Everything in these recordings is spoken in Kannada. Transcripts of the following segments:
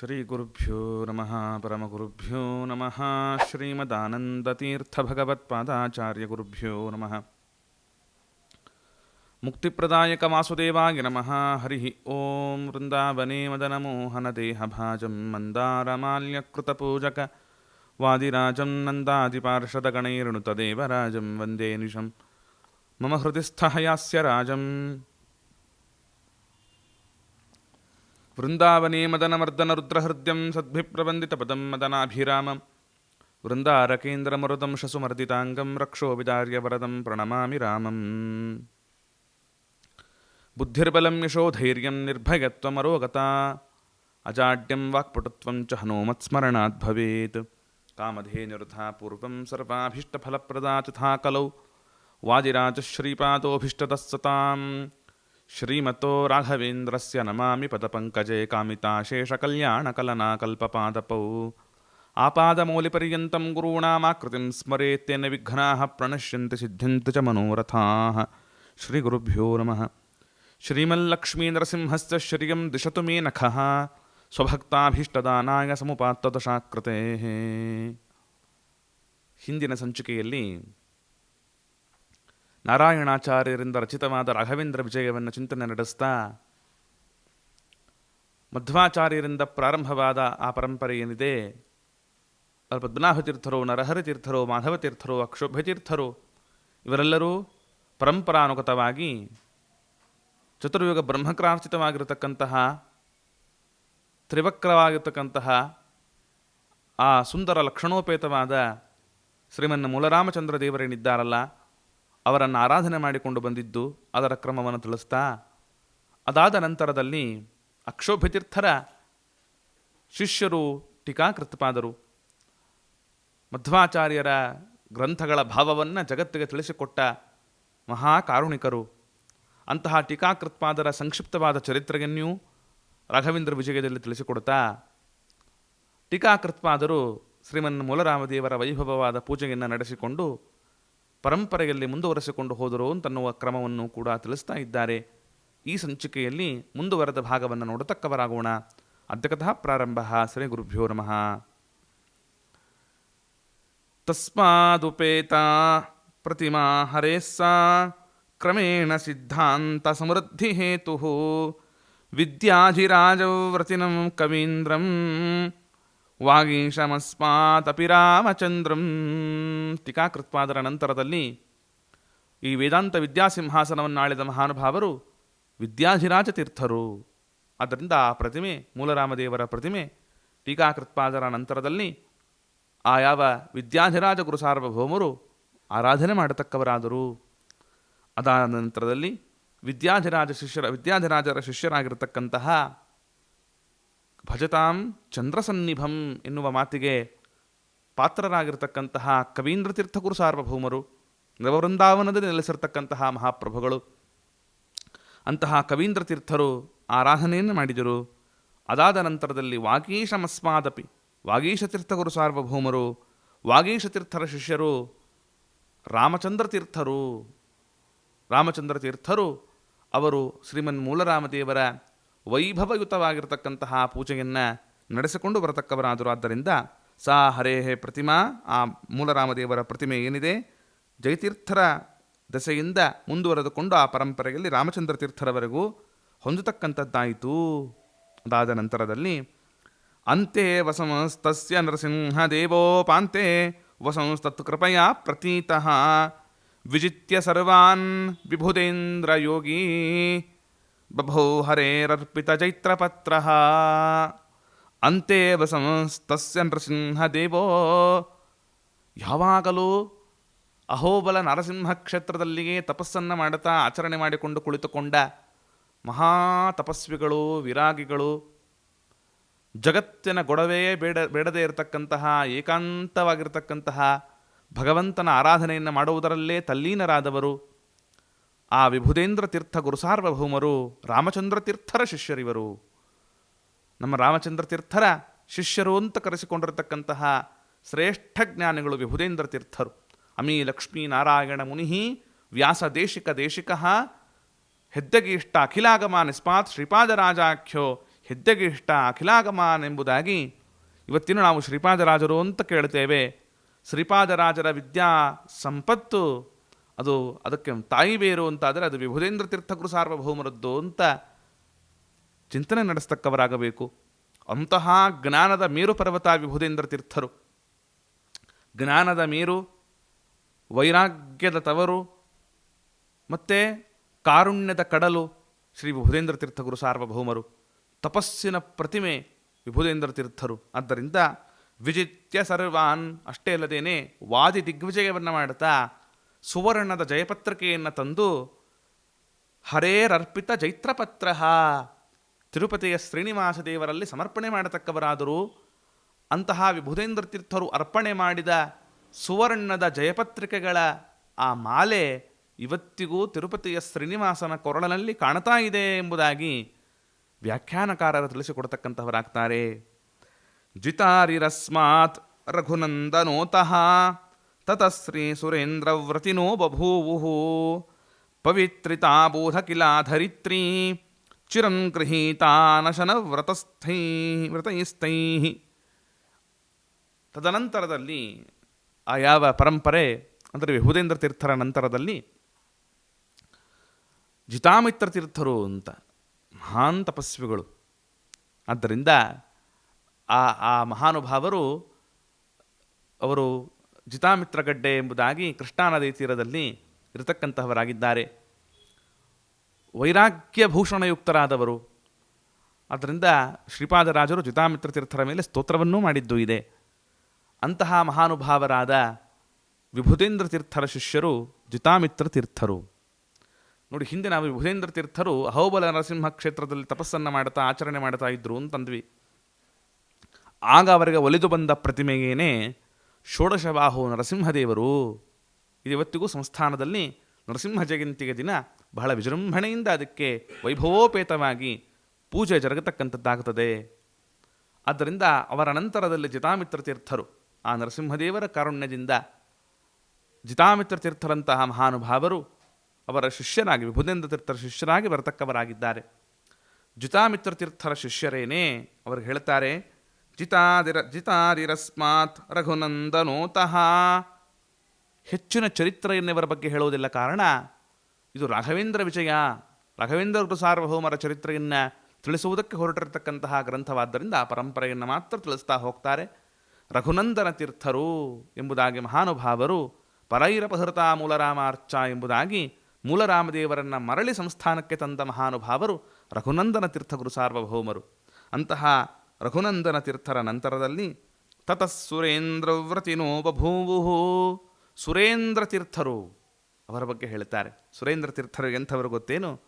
श्रीगुरुभ्यो नमः, परमगुरुभ्यो नमः, श्रीमदानन्दतीर्थभगवत्पादाचार्यगुरुभ्यो नमः। मुक्तिप्रदायकवासुदेवाय नमः, हरिः ॐ वृन्दावने मदनमोहनदेहभाजं, मन्दारमाल्यकृतपूजक वादिराजं, नन्दादिपार्षदगणैर्णुतदेवराजं वंदे निशं मम हृदिस्थः यास्य राजम् వృందావనే మదనమర్దన రుద్రహృద్యం సద్భిప్రబంధితపదం మదనాభిరామం. వృందారకేంద్రమరుదం శసుమర్దితాంగం రక్షోవిదార్యవరదం ప్రణమామి రామం. బుద్ధిర్బలం యశోధైర్యం నిర్భయత్వమరోగత. అజాడ్యం వాక్పటుత్వం చ హనుమత్స్మరణాద్ భవేత్. కామధేనుర్ధా పూర్వం సర్వాభీష్టఫలప్రదా తథా కలౌ. వాజిరాజశ్రీపాదోభిష్టతస్సతాం ಶ್ರೀಮತೋ ರಾಘವೇಂದ್ರಸ್ಯ ನಮಾಮಿ ಪದಪಂಕಜೆ ಕಾಮಿತಾ ಶೇಷಕಲ್ಯಾಣಕಲನಾಕಲ್ಪಪಾದಪೌ ಆಪಾದಮೌಲಿಪರ್ಯಂತಂ ಗುರುಣಾಮಾಕೃತಿಂ ಸ್ಮರೇತ್ಯೇನ ವಿಘ್ನಾಃ ಪ್ರಣಶ್ಯಂತಿ ಸಿದ್ಧ್ಯಂತಿ ಚ ಮನೋರಥಾಃ ಶ್ರೀಗುರುಭ್ಯೋ ನಮಃ ಶ್ರೀಮಲ್ಲಕ್ಷ್ಮೀನರಸಿಂಹಸ್ಯ ಶ್ರಿಯಂ ದಿಶತು ಮೇ ನಖಃ ಸ್ವಭಕ್ತಾಭೀಷ್ಟದಾನಾಯ ಸಮುಪಾತ್ತದಶಾಕೃತೆ ಹಿಂದಿನ ಸಂಚಿಕೆಯಲ್ಲಿ ನಾರಾಯಣಾಚಾರ್ಯರಿಂದ ರಚಿತವಾದ ರಾಘವೇಂದ್ರ ವಿಜಯವನ್ನು ಚಿಂತನೆ ನಡೆಸ್ತಾ, ಮಧ್ವಾಚಾರ್ಯರಿಂದ ಪ್ರಾರಂಭವಾದ ಆ ಪರಂಪರೆ ಏನಿದೆ? ಪದ್ಮನಾಭತೀರ್ಥರು ನರಹರಿತೀರ್ಥರು, ಮಾಧವತೀರ್ಥರು, ಅಕ್ಷೋಭ್ಯತೀರ್ಥರು ತೀರ್ಥರು ಅಕ್ಷೋಭ್ಯ ತೀರ್ಥರು ಇವರೆಲ್ಲರೂ ಪರಂಪರಾನುಗತವಾಗಿ ಚತುರ್ಯುಗ ಬ್ರಹ್ಮಕ್ರಾರ್ಚಿತವಾಗಿರತಕ್ಕಂತಹ, ತ್ರಿವಕ್ರವಾಗಿರ್ತಕ್ಕಂತಹ ಆ ಸುಂದರ ಲಕ್ಷಣೋಪೇತವಾದ ಶ್ರೀಮನ್ನ ಮೂಲರಾಮಚಂದ್ರ ದೇವರೇನಿದ್ದಾರಲ್ಲ ಅವರನ್ನು ಆರಾಧನೆ ಮಾಡಿಕೊಂಡು ಬಂದಿದ್ದು ಅದರ ಕ್ರಮವನ್ನು ತಿಳಿಸ್ತಾ, ಅದಾದ ನಂತರದಲ್ಲಿ ಅಕ್ಷೋಭ್ಯತೀರ್ಥರ ಶಿಷ್ಯರು ಟೀಕಾಕೃತಪಾದರು. ಮಧ್ವಾಚಾರ್ಯರ ಗ್ರಂಥಗಳ ಭಾವವನ್ನು ಜಗತ್ತಿಗೆ ತಿಳಿಸಿಕೊಟ್ಟ ಮಹಾಕಾರುಣಿಕರು. ಅಂತಹ ಟೀಕಾಕೃತ್ಪಾದರ ಸಂಕ್ಷಿಪ್ತವಾದ ಚರಿತ್ರೆಯನ್ನೂ ರಾಘವೇಂದ್ರ ವಿಜಯದಲ್ಲಿ ತಿಳಿಸಿಕೊಡ್ತಾ ಟೀಕಾಕೃತ್ಪಾದರು ಶ್ರೀಮನ್ ಮೂಲರಾಮದೇವರ ವೈಭವವಾದ ಪೂಜೆಯನ್ನು ನಡೆಸಿಕೊಂಡು ಪರಂಪರೆಯಲ್ಲಿ ಮುಂದುವರೆಸಿಕೊಂಡು ಹೋದರು ಅಂತನ್ನುವ ಕ್ರಮವನ್ನು ಕೂಡ ತಿಳಿಸ್ತಾ ಇದ್ದಾರೆ. ಈ ಸಂಚಿಕೆಯಲ್ಲಿ ಮುಂದುವರೆದ ಭಾಗವನ್ನು ನೋಡತಕ್ಕವರಾಗೋಣ. ಅದ್ಯಕತಃ ಪ್ರಾರಂಭ. ಶ್ರೀ ಗುರುಭ್ಯೋ ನಮಃ. ತಸ್ಮಾದುಪೇತ ಪ್ರತಿಮಾ ಹರೇಸ್ಸ ಕ್ರಮೇಣ ಸಿದ್ಧಾಂತ ಸಮೃದ್ಧಿ ಹೇತು. ವಿದ್ಯಾಧಿರಾಜವ್ರತಿನಂ ಕವೀಂದ್ರಂ ವಾಗೀಶಮಸ್ಮಾತಪಿ ರಾಮಚಂದ್ರಂ. ಟೀಕಾಕೃತ್ಪಾದರ ನಂತರದಲ್ಲಿ ಈ ವೇದಾಂತ ವಿದ್ಯಾಸಿಂಹಾಸನವನ್ನು ಆಳಿದ ಮಹಾನುಭಾವರು ವಿದ್ಯಾಧಿರಾಜ ತೀರ್ಥರು ಆದ್ದರಿಂದ ಆ ಪ್ರತಿಮೆ, ಮೂಲರಾಮದೇವರ ಪ್ರತಿಮೆ, ಟೀಕಾಕೃತ್ಪಾದರ ನಂತರದಲ್ಲಿ ಆ ಯಾವ ವಿದ್ಯಾಧಿರಾಜ ಗುರು ಸಾರ್ವಭೌಮರು ಆರಾಧನೆ ಮಾಡತಕ್ಕವರಾದರು. ಅದಾದ ನಂತರದಲ್ಲಿ ವಿದ್ಯಾಧಿರಾಜ ಶಿಷ್ಯರ, ವಿದ್ಯಾಧಿರಾಜರ ಶಿಷ್ಯರಾಗಿರತಕ್ಕಂತಹ ಭಜತಾಂ ಚಂದ್ರಸನ್ನಿಭಂ ಎನ್ನುವ ಮಾತಿಗೆ ಪಾತ್ರರಾಗಿರ್ತಕ್ಕಂತಹ ಕವೀಂದ್ರ ತೀರ್ಥಗುರು ಸಾರ್ವಭೌಮರು ನವವೃಂದಾವನದಲ್ಲಿ ನೆಲೆಸಿರ್ತಕ್ಕಂತಹ ಮಹಾಪ್ರಭುಗಳು, ಅಂತಹ ಕವೀಂದ್ರ ತೀರ್ಥರು ಆರಾಧನೆಯನ್ನು ಮಾಡಿದರು. ಅದಾದ ನಂತರದಲ್ಲಿ ವಾಗೀಶಮಸ್ಮಾದಪಿ, ವಾಗೀಶ ತೀರ್ಥಗುರು ಸಾರ್ವಭೌಮರು, ವಾಗೀಶ ತೀರ್ಥರ ಶಿಷ್ಯರು, ರಾಮಚಂದ್ರ ತೀರ್ಥರು ರಾಮಚಂದ್ರ ತೀರ್ಥರು, ಅವರು ಶ್ರೀಮನ್ ಮೂಲರಾಮದೇವರ ವೈಭವಯುತವಾಗಿರತಕ್ಕಂತಹ ಪೂಜೆಯನ್ನು ನಡೆಸಿಕೊಂಡು ಬರತಕ್ಕವರಾದರು. ಆದ್ದರಿಂದ ಸಾ ಹರೇಹೇ ಪ್ರತಿಮಾ, ಆ ಮೂಲರಾಮದೇವರ ಪ್ರತಿಮೆ ಏನಿದೆ? ಜಯತೀರ್ಥರ ದಸೆಯಿಂದ ಮುಂದುವರೆದುಕೊಂಡು ಆ ಪರಂಪರೆಯಲ್ಲಿ ರಾಮಚಂದ್ರ ತೀರ್ಥರವರೆಗೂ ಹೊಂದತಕ್ಕಂಥದ್ದಾಯಿತು. ಅದಾದ ನಂತರದಲ್ಲಿ, ಅಂತೆ ವಸಂಸ್ತಸ್ಯ ನರಸಿಂಹದೇವೋಪಾಂತೆ ವಸಂಸ್ತತ್ ಕೃಪಯಾ ಪ್ರತೀತಃ. ವಿಜಿತ್ಯ ಸರ್ವಾನ್ ವಿಭುದೇಂದ್ರ ಯೋಗಿ. ಬಭೌ ಹರೇರರ್ಪಿತ ಚೈತ್ರಪತ್ರ ಅಂತೆ ಸಂಸ್ತಸ್ಯ ನೃಸಿಂಹದೇವೋ ಯಾವಾಗಲೂ ಅಹೋಬಲ ನರಸಿಂಹ ಕ್ಷೇತ್ರದಲ್ಲಿಯೇ ತಪಸ್ಸನ್ನು ಮಾಡುತ್ತಾ ಆಚರಣೆ ಮಾಡಿಕೊಂಡು ಕುಳಿತುಕೊಂಡ ಮಹಾ ತಪಸ್ವಿಗಳು, ವಿರಾಗಿಗಳು, ಜಗತ್ತಿನ ಗೊಡವೆಯೇ ಬೇಡ, ಬೇಡದೇ ಇರತಕ್ಕಂತಹ, ಏಕಾಂತವಾಗಿರತಕ್ಕಂತಹ ಭಗವಂತನ ಆರಾಧನೆಯನ್ನು ಮಾಡುವುದರಲ್ಲೇ ತಲ್ಲೀನರಾದವರು. ಆ ವಿಭುದೇಂದ್ರ ತೀರ್ಥ ಗುರುಸಾರ್ವಭೌಮರು ರಾಮಚಂದ್ರ ತೀರ್ಥರ ಶಿಷ್ಯರಿವರು. ನಮ್ಮ ರಾಮಚಂದ್ರ ತೀರ್ಥರ ಶಿಷ್ಯರು ಅಂತ ಕರೆಸಿಕೊಂಡಿರತಕ್ಕಂತಹ ಶ್ರೇಷ್ಠ ಜ್ಞಾನಿಗಳು ವಿಭುದೇಂದ್ರ ತೀರ್ಥರು. ಅಮೀ ಲಕ್ಷ್ಮೀ ನಾರಾಯಣ ಮುನಿ ವ್ಯಾಸ ದೇಶಿಕ ದೇಶಿಕ ಹೆದ್ದಗೀಷ್ಟ ಅಖಿಲಾಗಮ ನಿಸ್ಪಾತ್ ಶ್ರೀಪಾದರಾಜಾಖ್ಯೋ ಹೆದ್ದಗೀಷ್ಟ ಅಖಿಲಾಗಮಾನ್ ಎಂಬುದಾಗಿ ಇವತ್ತಿನ ನಾವು ಶ್ರೀಪಾದರಾಜರು ಅಂತ ಕೇಳ್ತೇವೆ ಶ್ರೀಪಾದರಾಜರ ವಿದ್ಯಾ ಸಂಪತ್ತು ಅದು ಅದಕ್ಕೆ ತಾಯಿ ಬೇರು ಅಂತಾದರೆ ಅದು ವಿಭುಧೇಂದ್ರ ತೀರ್ಥಗುರು ಸಾರ್ವಭೌಮರದ್ದು ಅಂತ ಚಿಂತನೆ ನಡೆಸ್ತಕ್ಕವರಾಗಬೇಕು. ಅಂತಹ ಜ್ಞಾನದ ಮೇರು ಪರ್ವತ ವಿಭುಧೇಂದ್ರ ತೀರ್ಥರು. ಜ್ಞಾನದ ಮೇರು, ವೈರಾಗ್ಯದ ತವರು, ಮತ್ತು ಕಾರುಣ್ಯದ ಕಡಲು ಶ್ರೀ ವಿಭುಧೇಂದ್ರ ತೀರ್ಥಗುರು ಸಾರ್ವಭೌಮರು. ತಪಸ್ಸಿನ ಪ್ರತಿಮೆ ವಿಭುಧೇಂದ್ರ ತೀರ್ಥರು. ಆದ್ದರಿಂದ ವಿಜಿತ್ಯ ಸರ್ವಾನ್ ಅಷ್ಟೇ ಅಲ್ಲದೇನೆ ವಾದಿ ದಿಗ್ವಿಜಯವನ್ನು ಮಾಡುತ್ತಾ ಸುವರ್ಣದ ಜಯಪತ್ರಿಕೆಯನ್ನು ತಂದು ಹರೇರರ್ಪಿತ ಜೈತ್ರಪತ್ರ ತಿರುಪತಿಯ ಶ್ರೀನಿವಾಸ ದೇವರಲ್ಲಿ ಸಮರ್ಪಣೆ ಮಾಡತಕ್ಕವರಾದರು. ಅಂತಹ ವಿಭುಧೇಂದ್ರ ತೀರ್ಥರು ಅರ್ಪಣೆ ಮಾಡಿದ ಸುವರ್ಣದ ಜಯಪತ್ರಿಕೆಗಳ ಆ ಮಾಲೆ ಇವತ್ತಿಗೂ ತಿರುಪತಿಯ ಶ್ರೀನಿವಾಸನ ಕೊರಳನಲ್ಲಿ ಕಾಣ್ತಾ ಇದೆ ಎಂಬುದಾಗಿ ವ್ಯಾಖ್ಯಾನಕಾರರು ತಿಳಿಸಿಕೊಡ್ತಕ್ಕಂಥವರಾಗ್ತಾರೆ. ಜಿತಾರಿರಸ್ಮಾತ್ ರಘುನಂದನೋತಃ ತತಶ್ರೀ ಸುರೇಂದ್ರವ್ರತಿನೋ ಬಭೂವು. ಪವಿತ್ರಿತಾ ಬೋಧ ಕಿಲಾಧರಿತ್ರೀ ಚಿರಂ ಗೃಹೀತಾನಶನ ವ್ರತಸ್ಥೈ ವ್ರತೈಸ್ತೈ. ತದನಂತರದಲ್ಲಿ ಆ ಯಾವ ಪರಂಪರೆ, ಅಂದರೆ ವಿಹುದೇಂದ್ರ ತೀರ್ಥರ ನಂತರದಲ್ಲಿ ಜಿತಾಮಿತ್ರ ತೀರ್ಥರು ಅಂತ ಮಹಾನ್ ತಪಸ್ವಿಗಳು. ಆದ್ದರಿಂದ ಆ ಆ ಮಹಾನುಭಾವರು ಅವರು ಜಿತಾಮಿತ್ರಗಡ್ಡೆ ಎಂಬುದಾಗಿ ಕೃಷ್ಣಾ ನದಿ ತೀರದಲ್ಲಿ ಇರತಕ್ಕಂತಹವರಾಗಿದ್ದಾರೆ. ವೈರಾಗ್ಯ ಭೂಷಣಯುಕ್ತರಾದವರು. ಆದ್ದರಿಂದ ಶ್ರೀಪಾದರಾಜರು ಜಿತಾಮಿತ್ರ ತೀರ್ಥರ ಮೇಲೆ ಸ್ತೋತ್ರವನ್ನೂ ಮಾಡಿದ್ದು ಇದೆ. ಅಂತಹ ಮಹಾನುಭಾವರಾದ ವಿಭುತೇಂದ್ರ ತೀರ್ಥರ ಶಿಷ್ಯರು ಜಿತಾಮಿತ್ರ ತೀರ್ಥರು. ನೋಡಿ, ಹಿಂದೆ ನಾವು ವಿಭುಧೇಂದ್ರ ತೀರ್ಥರು ಅಹೋಬಲ ನರಸಿಂಹ ಕ್ಷೇತ್ರದಲ್ಲಿ ತಪಸ್ಸನ್ನು ಮಾಡ್ತಾ, ಆಚರಣೆ ಮಾಡ್ತಾ ಇದ್ರು ಅಂತಂದ್ವಿ. ಆಗ ಅವರಿಗೆ ಒಲಿದು ಬಂದ ಪ್ರತಿಮೆಗೇನೆ ಷೋಡಶಬಾಹು ನರಸಿಂಹದೇವರು ಇವತ್ತಿಗೂ ಸಂಸ್ಥಾನದಲ್ಲಿ ನರಸಿಂಹ ಜಯಂತಿಗೆ ದಿನ ಬಹಳ ವಿಜೃಂಭಣೆಯಿಂದ ಅದಕ್ಕೆ ವೈಭವೋಪೇತವಾಗಿ ಪೂಜೆ ಜರುಗತಕ್ಕಂಥದ್ದಾಗುತ್ತದೆ ಆದ್ದರಿಂದ ಅವರ ನಂತರದಲ್ಲಿ ಜಿತಾಮಿತ್ರ ತೀರ್ಥರು, ಆ ನರಸಿಂಹದೇವರ ಕಾರುಣ್ಯದಿಂದ ಜಿತಾಮಿತ್ರ ತೀರ್ಥರಂತಹ ಮಹಾನುಭಾವರು ಅವರ ಶಿಷ್ಯರಾಗಿ ವಿಭುಧೇಂದ್ರ ತೀರ್ಥರ ಶಿಷ್ಯರಾಗಿ ಬರತಕ್ಕವರಾಗಿದ್ದಾರೆ. ಜಿತಾಮಿತ್ರ ತೀರ್ಥರ ಶಿಷ್ಯರೇನೇ, ಅವರು ಹೇಳ್ತಾರೆ ಜಿತಾದಿರ ಜಿತಾದಿರಸ್ಮಾತ್ ರಘುನಂದನೋತಃ. ಹೆಚ್ಚಿನ ಚರಿತ್ರೆಯನ್ನಿವರ ಬಗ್ಗೆ ಹೇಳುವುದಿಲ್ಲ ಕಾರಣ, ಇದು ರಾಘವೇಂದ್ರ ವಿಜಯ, ರಾಘವೇಂದ್ರ ಗುರು ಸಾರ್ವಭೌಮರ ಚರಿತ್ರೆಯನ್ನು ತಿಳಿಸುವುದಕ್ಕೆ ಹೊರಟಿರತಕ್ಕಂತಹ ಗ್ರಂಥವಾದ್ದರಿಂದ ಆ ಪರಂಪರೆಯನ್ನು ಮಾತ್ರ ತಿಳಿಸ್ತಾ ಹೋಗ್ತಾರೆ. ರಘುನಂದನ ತೀರ್ಥರು ಎಂಬುದಾಗಿ ಮಹಾನುಭಾವರು ಪರೈರಪಹೃತ ಮೂಲರಾಮಾರ್ಚ ಎಂಬುದಾಗಿ ಮೂಲರಾಮದೇವರನ್ನು ಮರಳಿ ಸಂಸ್ಥಾನಕ್ಕೆ ತಂದ ಮಹಾನುಭಾವರು ರಘುನಂದನ ತೀರ್ಥಗುರು ಸಾರ್ವಭೌಮರು. ಅಂತಹ ರಘುನಂದನ ತೀರ್ಥರ ನಂತರದಲ್ಲಿ ತತಃ ಸುರೇಂದ್ರವ್ರತಿನೋ ಬಭೂವು ಸುರೇಂದ್ರ ತೀರ್ಥರು ಅವರ ಬಗ್ಗೆ ಹೇಳ್ತಾರೆ ಸುರೇಂದ್ರ ತೀರ್ಥರು ಎಂಥವರು ಗೊತ್ತೇನು?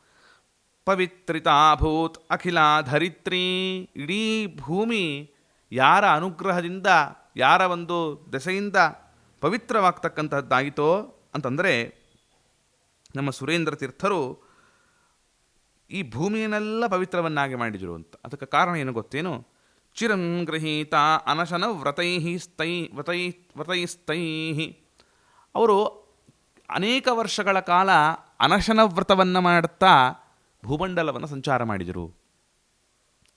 ಪವಿತ್ರಿತಾಭೂತ್ ಅಖಿಲ ಧರಿತ್ರಿ. ಇಡೀ ಭೂಮಿ ಯಾರ ಅನುಗ್ರಹದಿಂದ, ಯಾರ ಒಂದು ದೆಸೆಯಿಂದ ಪವಿತ್ರವಾಗ್ತಕ್ಕಂಥದ್ದಾಯಿತೋ ಅಂತಂದರೆ ನಮ್ಮ ಸುರೇಂದ್ರ ತೀರ್ಥರು ಈ ಭೂಮಿಯನ್ನೆಲ್ಲ ಪವಿತ್ರವನ್ನಾಗಿ ಮಾಡಿದರು ಅಂತ. ಅದಕ್ಕೆ ಕಾರಣ ಏನು ಗೊತ್ತೇನು? ಚಿರಂ ಗೃಹೀತ ಅನಶನ ವ್ರತೈ ಸ್ಥೈ, ವ್ರತೈ ವ್ರತೈಸ್ತೈ ಅವರು ಅನೇಕ ವರ್ಷಗಳ ಕಾಲ ಅನಶನ ವ್ರತವನ್ನು ಮಾಡುತ್ತಾ ಭೂಮಂಡಲವನ್ನು ಸಂಚಾರ ಮಾಡಿದರು.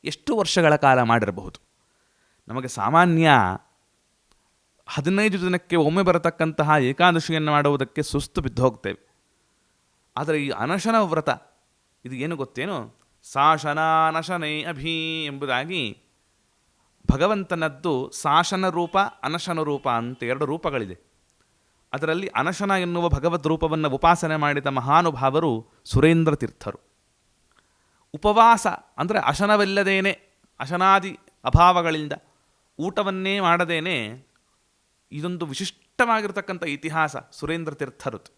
ಎಷ್ಟು ವರ್ಷಗಳ ಕಾಲ ಮಾಡಿರಬಹುದು? ನಮಗೆ ಸಾಮಾನ್ಯ ಹದಿನೈದು ದಿನಕ್ಕೆ ಒಮ್ಮೆ ಬರತಕ್ಕಂತಹ ಏಕಾದಶಿಯನ್ನು ಮಾಡುವುದಕ್ಕೆ ಸುಸ್ತು ಬಿದ್ದು ಹೋಗ್ತೇವೆ ಆದರೆ ಈ ಅನಶನ ವ್ರತ, ಇದು ಏನು ಗೊತ್ತೇನು? ಸಾಶನಾನಶನೈ ಅಭಿ ಎಂಬುದಾಗಿ ಭಗವಂತನದ್ದು ಸಾಶನ ರೂಪ, ಅನಶನ ರೂಪ ಅಂತ ಎರಡು ರೂಪಗಳಿದೆ. ಅದರಲ್ಲಿ ಅನಶನ ಎನ್ನುವ ಭಗವದ್ ರೂಪವನ್ನು ಉಪಾಸನೆ ಮಾಡಿದ ಮಹಾನುಭಾವರು ಸುರೇಂದ್ರ ತೀರ್ಥರು. ಉಪವಾಸ ಅಂದರೆ ಅಶನವಿಲ್ಲದೇನೆ, ಅಶನಾದಿ ಅಭಾವಗಳಿಂದ ಊಟವನ್ನೇ ಮಾಡದೇನೆ ಇದೊಂದು ವಿಶಿಷ್ಟವಾಗಿರ್ತಕ್ಕಂಥ ಇತಿಹಾಸ ಸುರೇಂದ್ರ ತೀರ್ಥರದ್ದು.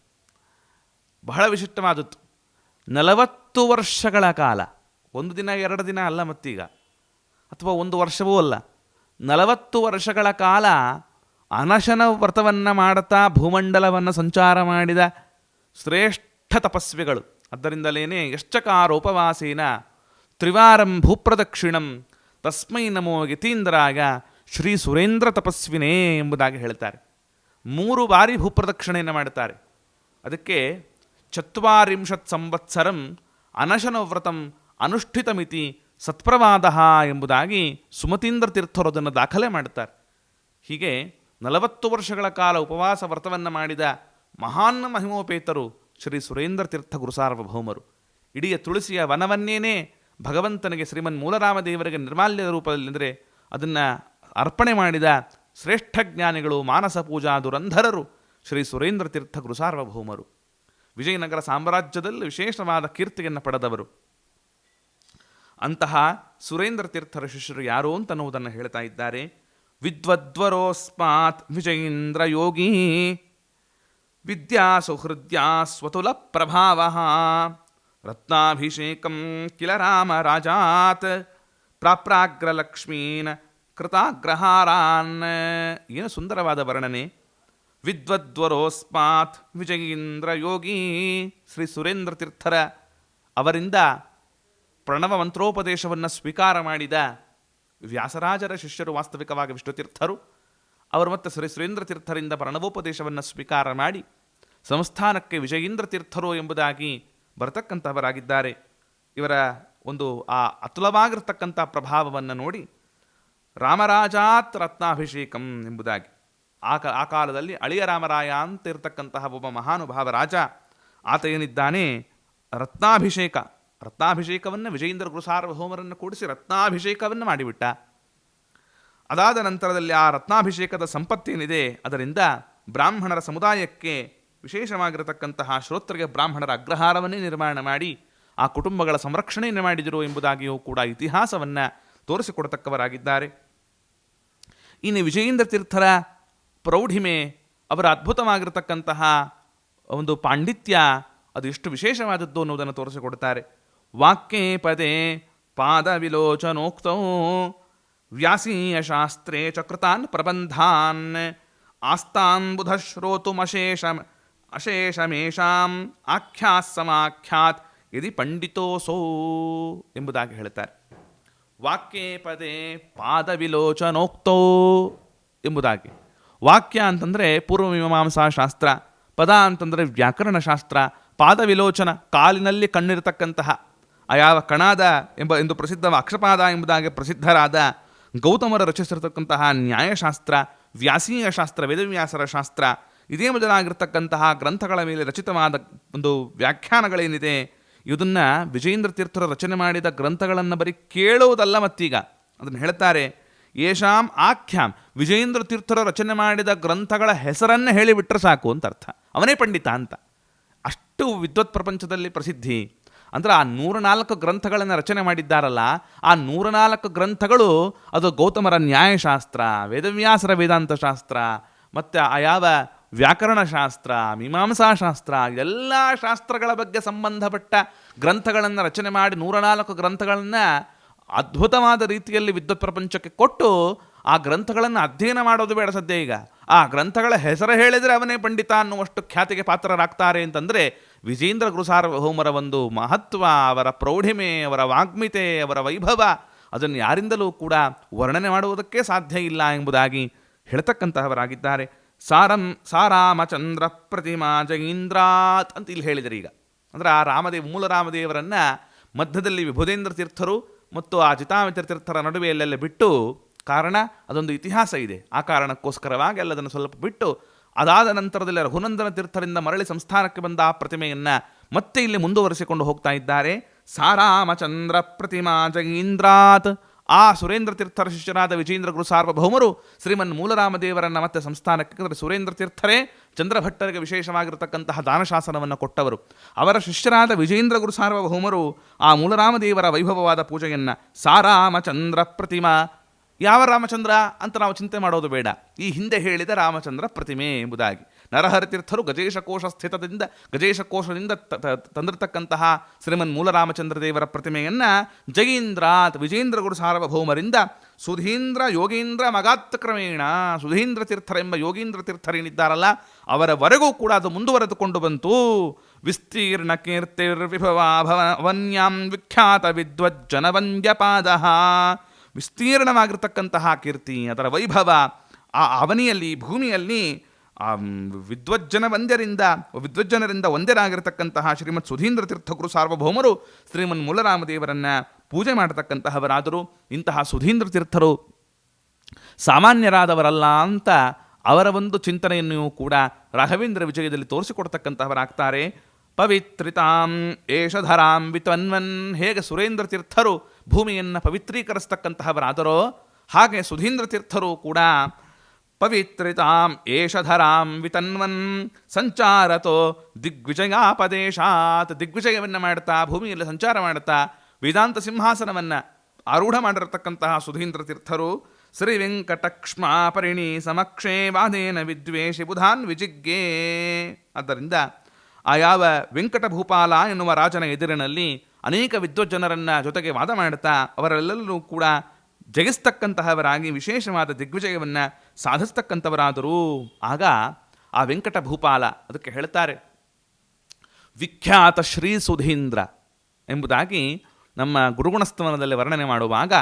ಬಹಳ ವಿಶಿಷ್ಟವಾದದ್ದು. ನಲವತ್ತು ವರ್ಷಗಳ ಕಾಲ. ಒಂದು ದಿನ, ಎರಡು ದಿನ ಅಲ್ಲ ಮತ್ತೀಗ. ಅಥವಾ ಒಂದು ವರ್ಷವೂ ಅಲ್ಲ, ನಲವತ್ತು ವರ್ಷಗಳ ಕಾಲ ಅನಶನ ವ್ರತವನ್ನು ಮಾಡುತ್ತಾ ಭೂಮಂಡಲವನ್ನು ಸಂಚಾರ ಮಾಡಿದ ಶ್ರೇಷ್ಠ ತಪಸ್ವಿಗಳು. ಅದರಿಂದಲೇ ಯಶ್ಚಕಾರ ಉಪವಾಸೀನ ತ್ರಿವಾರಂ ಭೂಪ್ರದಕ್ಷಿಣಂ ತಸ್ಮೈ ನಮೋ ಯತೀಂದ್ರಾಗ ಶ್ರೀ ಸುರೇಂದ್ರ ತಪಸ್ವಿನೇ ಎಂಬುದಾಗಿ ಹೇಳ್ತಾರೆ. ಮೂರು ಬಾರಿ ಭೂಪ್ರದಕ್ಷಿಣೆಯನ್ನು ಮಾಡುತ್ತಾರೆ ಅದಕ್ಕೆ ಚತ್ವಾರಿಂಶತ್ ಸಂವತ್ಸರಂ ಅನಶನ ವ್ರತಂ ಅನುಷ್ಠಿತಮಿತಿ ಸತ್ಪ್ರವಾದ ಎಂಬುದಾಗಿ ಸುಮತೀಂದ್ರ ತೀರ್ಥರು ಅದನ್ನು ದಾಖಲೆ ಮಾಡುತ್ತಾರೆ ಹೀಗೆ ನಲವತ್ತು ವರ್ಷಗಳ ಕಾಲ ಉಪವಾಸ ವ್ರತವನ್ನು ಮಾಡಿದ ಮಹಾನ್ ಮಹಿಮೋಪೇತರು ಶ್ರೀ ಸುರೇಂದ್ರ ತೀರ್ಥ ಗುರುಸಾರ್ವಭೌಮರು ಇಡೀ ತುಳಸಿಯ ವನವನ್ನೇನೇ ಭಗವಂತನಿಗೆ ಶ್ರೀಮನ್ ಮೂಲರಾಮದೇವರಿಗೆ ನಿರ್ಮಾಲ್ಯದ ರೂಪದಲ್ಲಿದ್ದರೆ ಅದನ್ನು ಅರ್ಪಣೆ ಮಾಡಿದ ಶ್ರೇಷ್ಠ ಜ್ಞಾನಿಗಳು ಮಾನಸ ಪೂಜಾ ದುರಂಧರರು ಶ್ರೀ ಸುರೇಂದ್ರ ತೀರ್ಥ ಗುರುಸಾರ್ವಭೌಮರು ವಿಜಯನಗರ ಸಾಮ್ರಾಜ್ಯದಲ್ಲಿ ವಿಶೇಷವಾದ ಕೀರ್ತಿಯನ್ನು ಪಡೆದವರು. ಅಂತಹ ಸುರೇಂದ್ರ ತೀರ್ಥರ ಶಿಷ್ಯರು ಯಾರು ಅಂತನ್ನುವುದನ್ನು ಹೇಳ್ತಾ ಇದ್ದಾರೆ. ವಿದ್ವದ್ವರೋಸ್ಮಾತ್ ವಿಜಯೇಂದ್ರ ಯೋಗಿ ವಿದ್ಯಾ ಸುಹೃದ್ಯ ಸ್ವತುಲ ಪ್ರಭಾವ ರತ್ನಾಭಿಷೇಕಂ ಕಿಲ ರಾಮ ರಾಜಾತ್ ಪ್ರಾಪ್ರಾಗ್ರಲಕ್ಷ್ಮೀನ್ ಕೃತಾಗ್ರಹಾರಾನ್. ಏನು ಸುಂದರವಾದ ವರ್ಣನೆ. ವಿದ್ವದ್ವರೋಸ್ಮಾತ್ ವಿಜಯೇಂದ್ರ ಯೋಗಿ ಶ್ರೀ ಸುರೇಂದ್ರ ತೀರ್ಥರ ಅವರಿಂದ ಪ್ರಣವ ಮಂತ್ರೋಪದೇಶವನ್ನು ಸ್ವೀಕಾರ ಮಾಡಿದ ವ್ಯಾಸರಾಜರ ಶಿಷ್ಯರು ವಾಸ್ತವಿಕವಾಗಿ ವಿಷ್ಣುತೀರ್ಥರು. ಅವರು ಮತ್ತು ಶ್ರೀ ಸುರೇಂದ್ರ ತೀರ್ಥರಿಂದ ಪ್ರಣವೋಪದೇಶವನ್ನು ಸ್ವೀಕಾರ ಮಾಡಿ ಸಂಸ್ಥಾನಕ್ಕೆ ವಿಜಯೇಂದ್ರ ತೀರ್ಥರು ಎಂಬುದಾಗಿ ಬರತಕ್ಕಂಥವರಾಗಿದ್ದಾರೆ. ಇವರ ಒಂದು ಆ ಅತುಲವಾಗಿರ್ತಕ್ಕಂಥ ಪ್ರಭಾವವನ್ನು ನೋಡಿ ರಾಮರಾಜಾತ್ ರತ್ನಾಭಿಷೇಕಂ ಎಂಬುದಾಗಿ. ಆ ಕ, ಆ ಕಾಲದಲ್ಲಿ ಅಳಿಯ ರಾಮರಾಯ ಅಂತ ಇರತಕ್ಕಂತಹ ಒಬ್ಬ ಮಹಾನುಭಾವ ರಾಜ, ಆತ ಏನಿದ್ದಾನೆ? ರತ್ನಾಭಿಷೇಕ. ರತ್ನಾಭಿಷೇಕವನ್ನು ವಿಜಯೇಂದ್ರ ಗುರುಸಾರ್ವಭೌಮರನ್ನು ಕೂಡಿಸಿ ರತ್ನಾಭಿಷೇಕವನ್ನು ಮಾಡಿಬಿಟ್ಟ. ಅದಾದ ನಂತರದಲ್ಲಿ ಆ ರತ್ನಾಭಿಷೇಕದ ಸಂಪತ್ತೇನಿದೆ, ಅದರಿಂದ ಬ್ರಾಹ್ಮಣರ ಸಮುದಾಯಕ್ಕೆ ವಿಶೇಷವಾಗಿರತಕ್ಕಂತಹ ಶ್ರೋತ್ರಿಗೆ ಬ್ರಾಹ್ಮಣರ ಅಗ್ರಹಾರವನ್ನೇ ನಿರ್ಮಾಣ ಮಾಡಿ, ಆ ಕುಟುಂಬಗಳ ಸಂರಕ್ಷಣೆಯನ್ನು ಮಾಡಿದರು ಎಂಬುದಾಗಿಯೂ ಕೂಡ ಇತಿಹಾಸವನ್ನು ತೋರಿಸಿಕೊಡತಕ್ಕವರಾಗಿದ್ದಾರೆ. ಇನ್ನು ವಿಜಯೇಂದ್ರ ತೀರ್ಥರ ಪ್ರೌಢಿಮೆ, ಅವರ ಅದ್ಭುತವಾಗಿರತಕ್ಕಂತಹ ಒಂದು ಪಾಂಡಿತ್ಯ, ಅದು ಎಷ್ಟು ವಿಶೇಷವಾದದ್ದು ಅನ್ನೋದನ್ನು ತೋರಿಸಿಕೊಡ್ತಾರೆ. ವಾಕ್ಯೇ ಪದೇ ಪಾದ ವ್ಯಾಸೀಯಶಾಸ್ತ್ರೇ ವ್ಯಾಸೀಯ ಶಾಸ್ತ್ರೇ ಚಕೃತಾನ್ ಪ್ರಬಂಧಾನ್. ಆಸ್ತಾನ್ ಬುಧ ಶ್ರೋತುಮಶೇಷ ಅಶೇಷಮೇಷಾಂ ಆಖ್ಯಾತ್ ಸಮಾಖ್ಯಾತ್ ಯದಿ ಪಂಡಿತೋಸೋ ಎಂಬುದಾಗಿ ಹೇಳ್ತಾರೆ ವಾಕ್ಯೇ ಪದೇ ಪಾದ ವಿಲೋಚನೋಕ್ತೋ ಎಂಬುದಾಗಿ. ವಾಕ್ಯ ಅಂತಂದರೆ ಪೂರ್ವಮೀಮಾಂಸಾ ಶಾಸ್ತ್ರ, ಪದ ಅಂತಂದರೆ ವ್ಯಾಕರಣ ಶಾಸ್ತ್ರ ಪಾದ ವಿಲೋಚನ ಕಾಲಿನಲ್ಲಿ ಕಣ್ಣಿರತಕ್ಕಂತಹ ಆಯಾವ ಕಣಾದ ಎಂಬ ಎಂದು ಪ್ರಸಿದ್ಧ ಅಕ್ಷಪಾದ ಎಂಬುದಾಗಿ ಪ್ರಸಿದ್ಧರಾದ ಗೌತಮರ ರಚಿಸಿರತಕ್ಕಂತಹ ನ್ಯಾಯಶಾಸ್ತ್ರ, ವ್ಯಾಸೀಯ ಶಾಸ್ತ್ರ, ವೇದವ್ಯಾಸರ ಶಾಸ್ತ್ರ, ಇದೇ ಮೊದಲಾಗಿರ್ತಕ್ಕಂತಹ ಗ್ರಂಥಗಳ ಮೇಲೆ ರಚಿತವಾದ ಒಂದು ವ್ಯಾಖ್ಯಾನಗಳೇನಿದೆ, ಇದನ್ನು ವಿಜೇಂದ್ರ ತೀರ್ಥರ ರಚನೆ ಮಾಡಿದ ಗ್ರಂಥಗಳನ್ನು ಬರೀ ಕೇಳುವುದಲ್ಲ ಮತ್ತೀಗ. ಅದನ್ನು ಹೇಳ್ತಾರೆ ಯಶಾಂ ಆಖ್ಯಾಂ. ವಿಜೇಂದ್ರ ತೀರ್ಥರ ರಚನೆ ಮಾಡಿದ ಗ್ರಂಥಗಳ ಹೆಸರನ್ನು ಹೇಳಿಬಿಟ್ರೆ ಸಾಕು ಅಂತ ಅರ್ಥ. ಅವನೇ ಪಂಡಿತ ಅಂತ. ಅಷ್ಟು ವಿದ್ವತ್ ಪ್ರಪಂಚದಲ್ಲಿ ಪ್ರಸಿದ್ಧಿ. ಅಂದರೆ ಆ ನೂರ ನಾಲ್ಕು ಗ್ರಂಥಗಳನ್ನು ರಚನೆ ಮಾಡಿದ್ದಾರಲ್ಲ, ಆ ನೂರ ನಾಲ್ಕು ಗ್ರಂಥಗಳು ಅದು ಗೌತಮರ ನ್ಯಾಯಶಾಸ್ತ್ರ, ವೇದವ್ಯಾಸರ ವೇದಾಂತ ಶಾಸ್ತ್ರ, ಮತ್ತು ಆ ಯಾವ ವ್ಯಾಕರಣ ಶಾಸ್ತ್ರ, ಮೀಮಾಂಸಾ ಶಾಸ್ತ್ರ ಎಲ್ಲ ಶಾಸ್ತ್ರಗಳ ಬಗ್ಗೆ ಸಂಬಂಧಪಟ್ಟ ಗ್ರಂಥಗಳನ್ನು ರಚನೆ ಮಾಡಿ ನೂರ ನಾಲ್ಕು ಗ್ರಂಥಗಳನ್ನು ಅದ್ಭುತವಾದ ರೀತಿಯಲ್ಲಿ ವಿದ್ವತ್ ಪ್ರಪಂಚಕ್ಕೆ ಕೊಟ್ಟು ಆ ಗ್ರಂಥಗಳನ್ನು ಅಧ್ಯಯನ ಮಾಡೋದು ಬೇಡ ಸದ್ಯ ಈಗ. ಆ ಗ್ರಂಥಗಳ ಹೆಸರು ಹೇಳಿದರೆ ಅವನೇ ಪಂಡಿತ ಅನ್ನುವಷ್ಟು ಖ್ಯಾತಿಗೆ ಪಾತ್ರರಾಗ್ತಾರೆ ಅಂತಂದರೆ ವಿಜೇಂದ್ರ ಗುರುಸಾರ್ವಭೌಮರ ಒಂದು ಮಹತ್ವ, ಅವರ ಪ್ರೌಢಿಮೆ, ಅವರ ವಾಗ್ಮಿತೆ, ಅವರ ವೈಭವ, ಅದನ್ನು ಯಾರಿಂದಲೂ ಕೂಡ ವರ್ಣನೆ ಮಾಡುವುದಕ್ಕೆ ಸಾಧ್ಯ ಇಲ್ಲ ಎಂಬುದಾಗಿ ಹೇಳ್ತಕ್ಕಂತಹವರಾಗಿದ್ದಾರೆ. ಸಾರಂ ಸಾರಾಮಚಂದ್ರ ಪ್ರತಿಮಾ ಜಗೀಂದ್ರಾತ್ ಅಂತ ಇಲ್ಲಿ ಹೇಳಿದರೆ ಈಗ. ಅಂದರೆ ಆ ರಾಮದೇವ್, ಮೂಲ ರಾಮದೇವರನ್ನು ಮಧ್ಯದಲ್ಲಿ ವಿಭುಧೇಂದ್ರ ತೀರ್ಥರು ಮತ್ತು ಆ ಜಿತಾಮಿತ್ರ ತೀರ್ಥರ ನಡುವೆ ಎಲ್ಲೆಲ್ಲ ಬಿಟ್ಟು ಕಾರಣ, ಅದೊಂದು ಇತಿಹಾಸ ಇದೆ. ಆ ಕಾರಣಕ್ಕೋಸ್ಕರವಾಗಿ ಅಲ್ಲದನ್ನು ಸ್ವಲ್ಪ ಬಿಟ್ಟು ಅದಾದ ನಂತರದಲ್ಲಿ ರಘುನಂದನ ತೀರ್ಥರಿಂದ ಮರಳಿ ಸಂಸ್ಥಾನಕ್ಕೆ ಬಂದ ಆ ಪ್ರತಿಮೆಯನ್ನು ಮತ್ತೆ ಇಲ್ಲಿ ಮುಂದುವರಿಸಿಕೊಂಡು ಹೋಗ್ತಾ ಇದ್ದಾರೆ. ಸಾರಾಮಚಂದ್ರ ಪ್ರತಿಮಾ ಜಗೀಂದ್ರಾತ್. ಆ ಸುರೇಂದ್ರ ತೀರ್ಥರ ಶಿಷ್ಯರಾದ ವಿಜೇಂದ್ರ ಗುರು ಸಾರ್ವಭೌಮರು ಶ್ರೀಮನ್ ಮೂಲರಾಮದೇವರನ್ನು ಮತ್ತೆ ಸಂಸ್ಥಾನಕ್ಕೆ ಅಂದರೆ ಸುರೇಂದ್ರ ತೀರ್ಥರೇ ಚಂದ್ರಭಟ್ಟರಿಗೆ ವಿಶೇಷವಾಗಿರತಕ್ಕಂತಹ ದಾನಶಾಸನವನ್ನು ಕೊಟ್ಟವರು. ಅವರ ಶಿಷ್ಯರಾದ ವಿಜೇಂದ್ರ ಗುರು ಸಾರ್ವಭೌಮರು ಆ ಮೂಲರಾಮದೇವರ ವೈಭವವಾದ ಪೂಜೆಯನ್ನು ಸಾರಾಮಚಂದ್ರ ಪ್ರತಿಮಾ ಯಾವ ರಾಮಚಂದ್ರ ಅಂತ ನಾವು ಚಿಂತೆ ಮಾಡೋದು ಬೇಡ. ಈ ಹಿಂದೆ ಹೇಳಿದ ರಾಮಚಂದ್ರ ಪ್ರತಿಮೆ ಎಂಬುದಾಗಿ. ನರಹರಿತೀರ್ಥರು ಗಜೇಶಕೋಶ ಸ್ಥಿತದಿಂದ, ಗಜೇಶಕೋಶದಿಂದ ತಂದಿರತಕ್ಕಂತಹ ಶ್ರೀಮನ್ ಮೂಲರಾಮಚಂದ್ರ ದೇವರ ಪ್ರತಿಮೆಯನ್ನು ಜಗೀಂದ್ರ ವಿಜೇಂದ್ರ ಗುರು ಸಾರ್ವಭೌಮರಿಂದ ಸುಧೀಂದ್ರ, ಯೋಗೀಂದ್ರ, ಮಗಾತ್ಕ್ರಮೇಣ ಸುಧೀಂದ್ರ ತೀರ್ಥರೆಂಬ ಯೋಗೀಂದ್ರ ತೀರ್ಥರೇನಿದ್ದಾರಲ್ಲ ಅವರವರೆಗೂ ಕೂಡ ಅದು ಮುಂದುವರೆದುಕೊಂಡು ಬಂತು. ವಿಸ್ತೀರ್ಣ ಕೀರ್ತಿರ್ವಿಭವ ವನ್ಯಾಂ ವಿಖ್ಯಾತ ವಿದ್ವಜ್ಜನವಂದ್ಯಪಾದ ವಿಸ್ತೀರ್ಣವಾಗಿರ್ತಕ್ಕಂತಹ ಕೀರ್ತಿ, ಅದರ ವೈಭವ, ಆ ಅವನಿಯಲ್ಲಿ, ಭೂಮಿಯಲ್ಲಿ ವಿದ್ವಜ್ಜನ ವಂದ್ಯರಿಂದ ವಿದ್ವಜ್ಜನರಿಂದ ಒಂದ್ಯರಾಗಿರ್ತಕ್ಕಂತಹ ಶ್ರೀಮತ್ ಸುಧೀಂದ್ರ ತೀರ್ಥಗುರು ಸಾರ್ವಭೌಮರು ಶ್ರೀಮನ್ ಮೂಲರಾಮದೇವರನ್ನು ಪೂಜೆ ಮಾಡತಕ್ಕಂತಹವರಾದರು. ಇಂತಹ ಸುಧೀಂದ್ರ ತೀರ್ಥರು ಸಾಮಾನ್ಯರಾದವರಲ್ಲ ಅಂತ ಅವರ ಒಂದು ಚಿಂತನೆಯನ್ನು ಕೂಡ ರಾಘವೇಂದ್ರ ವಿಜಯದಲ್ಲಿ ತೋರಿಸಿಕೊಡ್ತಕ್ಕಂತಹವರಾಗ್ತಾರೆ. ಪವಿತ್ರಿತಾಂ ಏಷಧರಾಂ ವಿತ್ವನ್ವನ್ ಹೇಗೆ ಸುರೇಂದ್ರ ತೀರ್ಥರು ಭೂಮಿಯನ್ನು ಪವಿತ್ರೀಕರಿಸ್ತಕ್ಕಂತಹವರಾದರೋ, ಹಾಗೆ ಸುಧೀಂದ್ರ ತೀರ್ಥರು ಕೂಡ ಪವಿತ್ರಿತಾಂ ಏಷಧರಾಂ ವಿತನ್ವನ್ ಸಂಚಾರತೋ ದಿಗ್ವಿಜಯಾಪದೇಶಾತ್. ದಿಗ್ವಿಜಯವನ್ನು ಮಾಡ್ತಾ, ಭೂಮಿಯಲ್ಲಿ ಸಂಚಾರ ಮಾಡ್ತಾ, ವೇದಾಂತ ಸಿಂಹಾಸನವನ್ನು ಆರೂಢ ಮಾಡಿರತಕ್ಕಂತಹ ಸುಧೀಂದ್ರ ತೀರ್ಥರು, ಶ್ರೀ ವೆಂಕಟಕ್ಷ್ಮಾಪರಿಣಿ ಸಮಕ್ಷೇ ವಾದೇನ ವಿದ್ವೇಷಿ ಬುಧಾನ್ ವಿಜಿಗ್ಗೆ ಆದ್ದರಿಂದ ಆ ಯಾವ ವೆಂಕಟಭೂಪಾಲ ಎನ್ನುವ ರಾಜನ ಎದುರಿನಲ್ಲಿ ಅನೇಕ ವಿದ್ವಜ್ಜನರನ್ನು ಜೊತೆಗೆ ವಾದ ಮಾಡುತ್ತಾ ಅವರೆಲ್ಲರೂ ಕೂಡ ಜಗಿಸ್ತಕ್ಕಂತಹವರಾಗಿ ವಿಶೇಷವಾದ ದಿಗ್ವಿಜಯವನ್ನು ಸಾಧಿಸ್ತಕ್ಕಂಥವರಾದರೂ ಆಗ ಆ ವೆಂಕಟ ಭೂಪಾಲ ಅದಕ್ಕೆ ಹೇಳ್ತಾರೆ ವಿಖ್ಯಾತ ಶ್ರೀ ಸುಧೀಂದ್ರ ಎಂಬುದಾಗಿ ನಮ್ಮ ಗುರುಗುಣಸ್ತವನದಲ್ಲಿ ವರ್ಣನೆ ಮಾಡುವಾಗ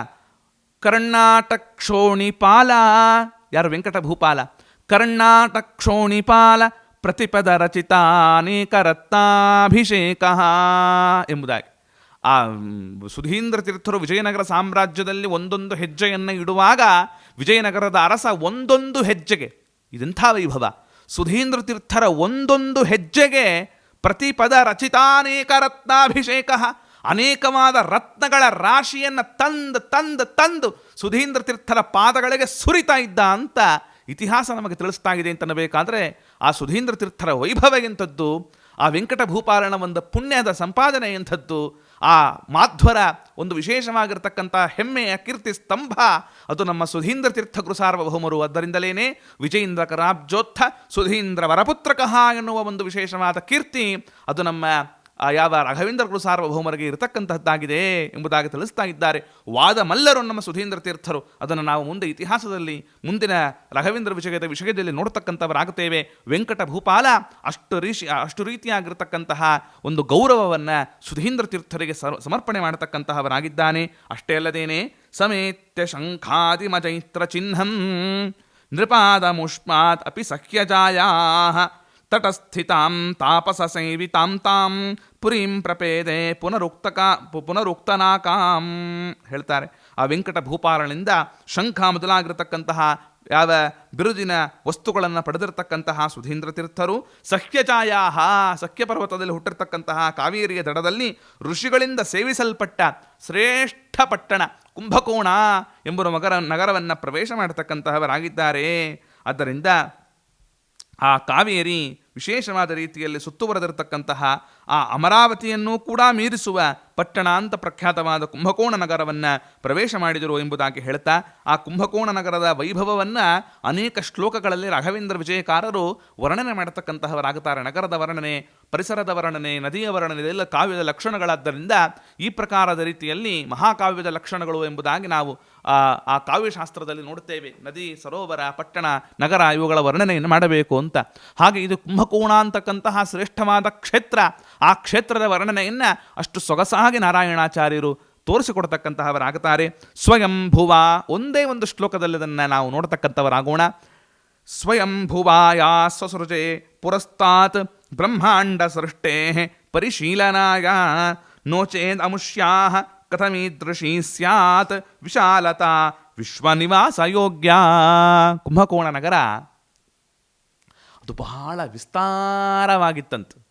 ಕರ್ಣಾಟಕ್ಷೋಣಿಪಾಲ ಯಾರು ವೆಂಕಟ ಭೂಪಾಲ ಕರ್ಣಾಟಕ್ಷೋಣಿಪಾಲ ಪ್ರತಿಪದ ರಚಿತ ಅನೇಕ ರತ್ನಾಭಿಷೇಕ ಎಂಬುದಾಗಿ. ಆ ಸುಧೀಂದ್ರ ತೀರ್ಥರು ವಿಜಯನಗರ ಸಾಮ್ರಾಜ್ಯದಲ್ಲಿ ಒಂದೊಂದು ಹೆಜ್ಜೆಯನ್ನು ಇಡುವಾಗ ವಿಜಯನಗರದ ಅರಸ ಒಂದೊಂದು ಹೆಜ್ಜೆಗೆ, ಇದೆಂಥ ವೈಭವ? ಸುಧೀಂದ್ರ ತೀರ್ಥರ ಒಂದೊಂದು ಹೆಜ್ಜೆಗೆ ಪ್ರತಿಪದ ರಚಿತಾನೇಕ ರತ್ನಾಭಿಷೇಕ ಅನೇಕವಾದ ರತ್ನಗಳ ರಾಶಿಯನ್ನು ತಂದು ತಂದು ತಂದು ಸುಧೀಂದ್ರ ತೀರ್ಥರ ಪಾದಗಳಿಗೆ ಸುರಿತಾ ಇದ್ದ ಅಂತ ಇತಿಹಾಸ ನಮಗೆ ತಿಳಿಸ್ತಾ ಇದೆ ಅಂತನಬೇಕಾದರೆ, ಆ ಸುಧೀಂದ್ರ ತೀರ್ಥರ ವೈಭವ ಎಂಥದ್ದು, ಆ ವೆಂಕಟ ಭೂಪಾಲನ ಒಂದು ಪುಣ್ಯದ ಸಂಪಾದನೆ ಎಂಥದ್ದು ಆ ಮಾಧ್ವರ ಒಂದು ವಿಶೇಷವಾಗಿರ್ತಕ್ಕಂಥ ಹೆಮ್ಮೆಯ ಕೀರ್ತಿ ಸ್ತಂಭ, ಅದು ನಮ್ಮ ಸುಧೀಂದ್ರ ತೀರ್ಥ ಗುರು ಸಾರ್ವಭೌಮರು ಅದರಿಂದಲೇನೆ ವಿಜಯೇಂದ್ರ ಕರಾಬ್ಜೋತ್ಥ, ಸುಧೀಂದ್ರ ವರಪುತ್ರಕಃ ಎನ್ನುವ ಒಂದು ವಿಶೇಷವಾದ ಕೀರ್ತಿ, ಅದು ನಮ್ಮ ಯಾವ ರಾಘವೇಂದ್ರ ಗುರು ಸಾರ್ವಭೌಮರಿಗೆ ಇರತಕ್ಕಂತಹದ್ದಾಗಿದೆ ಎಂಬುದಾಗಿ ತಿಳಿಸ್ತಾ ಇದ್ದಾರೆ. ವಾದ ಮಲ್ಲರು ನಮ್ಮ ಸುಧೀಂದ್ರ ತೀರ್ಥರು. ಅದನ್ನು ನಾವು ಮುಂದೆ ಇತಿಹಾಸದಲ್ಲಿ, ಮುಂದಿನ ರಾಘವೇಂದ್ರ ವಿಷಯದ ವಿಷಯದಲ್ಲಿ ನೋಡ್ತಕ್ಕಂಥವರಾಗುತ್ತೇವೆ. ವೆಂಕಟ ಭೂಪಾಲ ಅಷ್ಟು ರೀಷಿ, ಅಷ್ಟು ರೀತಿಯಾಗಿರ್ತಕ್ಕಂತಹ ಒಂದು ಗೌರವವನ್ನು ಸುಧೀಂದ್ರ ತೀರ್ಥರಿಗೆ ಸಮರ್ಪಣೆ ಮಾಡತಕ್ಕಂತಹವರಾಗಿದ್ದಾನೆ. ಅಷ್ಟೇ ಅಲ್ಲದೇನೆ, ಸಮೇತ್ಯ ಶಂಖಾದಿಮಜೈತ್ರ ಚಿಹ್ನಂ, ನೃಪಾದ ಮುಷ್ಮಾತ್ ಅಪಿ ಸಖ್ಯಜಾಯಾ ತಟಸ್ಥಿತಾಂ ತಾಪಸ ಸೇವಿತಾಂ ತಾಂ ಪುರೀಂ ಪ್ರಪೇದೆ ಪುನರುಕ್ತಕಾ ಪುನರುಕ್ತನಾಕಾಂ ಹೇಳ್ತಾರೆ. ಆ ವೆಂಕಟ ಭೂಪಾಲನಿಂದ ಶಂಖ ಮೊದಲಾಗಿರತಕ್ಕಂತಹ ಯಾವ ಬಿರುದಿನ ವಸ್ತುಗಳನ್ನು ಪಡೆದಿರತಕ್ಕಂತಹ ಸುಧೀಂದ್ರ ತೀರ್ಥರು ಸಖ್ಯಚಾಯಾ ಸಖ್ಯ ಪರ್ವತದಲ್ಲಿ ಹುಟ್ಟಿರ್ತಕ್ಕಂತಹ ಕಾವೇರಿಯ ದಡದಲ್ಲಿ ಋಷಿಗಳಿಂದ ಸೇವಿಸಲ್ಪಟ್ಟ ಶ್ರೇಷ್ಠ ಪಟ್ಟಣ ಕುಂಭಕೋಣ ಎಂಬುವ ಮಗರ ನಗರವನ್ನು ಪ್ರವೇಶ ಮಾಡತಕ್ಕಂತಹವರಾಗಿದ್ದಾರೆ ಆದ್ದರಿಂದ ಆ ಕಾವೇರಿ ವಿಶೇಷವಾದ ರೀತಿಯಲ್ಲಿ ಸುತ್ತುವರೆದಿರತಕ್ಕಂತಹ ಆ ಅಮರಾವತಿಯನ್ನು ಕೂಡ ಮೀರಿಸುವ ಪಟ್ಟಣ ಅಂತ ಪ್ರಖ್ಯಾತವಾದ ಕುಂಭಕೋಣ ನಗರವನ್ನು ಪ್ರವೇಶ ಮಾಡಿದರು ಎಂಬುದಾಗಿ ಹೇಳ್ತಾ, ಆ ಕುಂಭಕೋಣ ನಗರದ ವೈಭವವನ್ನು ಅನೇಕ ಶ್ಲೋಕಗಳಲ್ಲಿ ರಾಘವೇಂದ್ರ ವಿಜಯಕಾರರು ವರ್ಣನೆ ಮಾಡತಕ್ಕಂತಹವರಾಗುತ್ತಾರೆ. ನಗರದ ವರ್ಣನೆ, ಪರಿಸರದ ವರ್ಣನೆ, ನದಿಯ ವರ್ಣನೆ, ಇದೆಲ್ಲ ಕಾವ್ಯದ ಲಕ್ಷಣಗಳಾದ್ದರಿಂದ ಈ ಪ್ರಕಾರದ ರೀತಿಯಲ್ಲಿ ಮಹಾಕಾವ್ಯದ ಲಕ್ಷಣಗಳು ಎಂಬುದಾಗಿ ನಾವು, ಆ ಕಾವ್ಯಶಾಸ್ತ್ರದಲ್ಲಿ ನೋಡುತ್ತೇವೆ. ನದಿ, ಸರೋವರ, ಪಟ್ಟಣ, ನಗರ ಇವುಗಳ ವರ್ಣನೆಯನ್ನು ಮಾಡಬೇಕು ಅಂತ. ಹಾಗೆ ಇದು ಕುಂಭಕೋಣ ಅಂತಕ್ಕಂತಹ ಶ್ರೇಷ್ಠವಾದ ಕ್ಷೇತ್ರ. ಆ ಕ್ಷೇತ್ರದ ವರ್ಣನೆಯನ್ನು ಅಷ್ಟು ಸೊಗಸಾಗಿ ನಾರಾಯಣಾಚಾರ್ಯರು ತೋರಿಸಿಕೊಡ್ತಕ್ಕಂತಹವರಾಗುತ್ತಾರೆ. ಸ್ವಯಂಭುವ, ಒಂದೇ ಒಂದು ಶ್ಲೋಕದಲ್ಲಿ ಅದನ್ನು ನಾವು ಸ್ವಯಂ ಸ್ವಯಂಭುವಾಯ ಸ್ವಸೃಜೆ ಪುರಸ್ತಾತ್ ಬ್ರಹ್ಮಾಂಡ ಸೃಷ್ಟೇ ಪರಿಶೀಲನಾಯ ನೋಚೇದ್ ಅಮುಷ್ಯಾ ಕಥಮೀದೃಶೀ ಸ್ಯಾತ್ ವಿಶಾಲತಾ ವಿಶ್ವನಿವಾಸ ಯೋಗ್ಯ. ಕುಂಭಕೋಣ ನಗರ. ಅದು ಬಹಳ ವಿಸ್ತಾರವಾಗಿತ್ತಂತೆ.